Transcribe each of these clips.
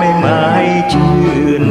ไม่หมายชื่น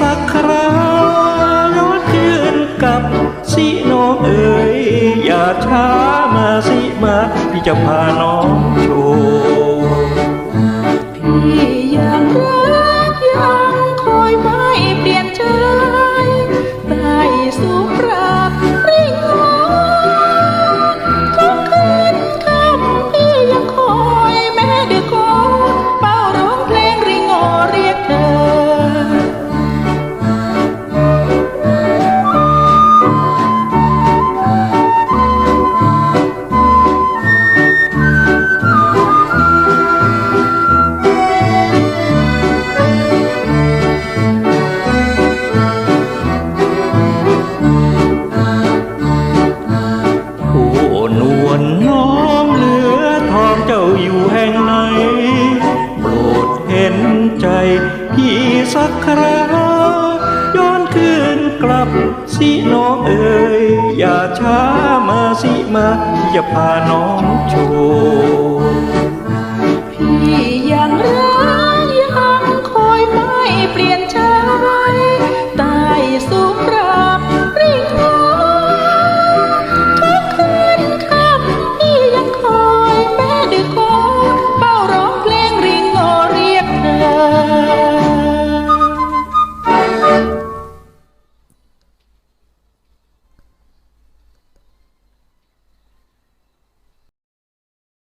สักคราย้อนคืนกับสิน้องเอ๋ยอย่าช้ามาสิมาพี่จะพาน้องโชว์ อยู่แห่งไหน โปรดเห็นใจพี่สักคราย้อนคืนกลับสิน้องเอ๋ยอย่าช้ามาสิมาอย่าพาน้องโชพี่ยังรัก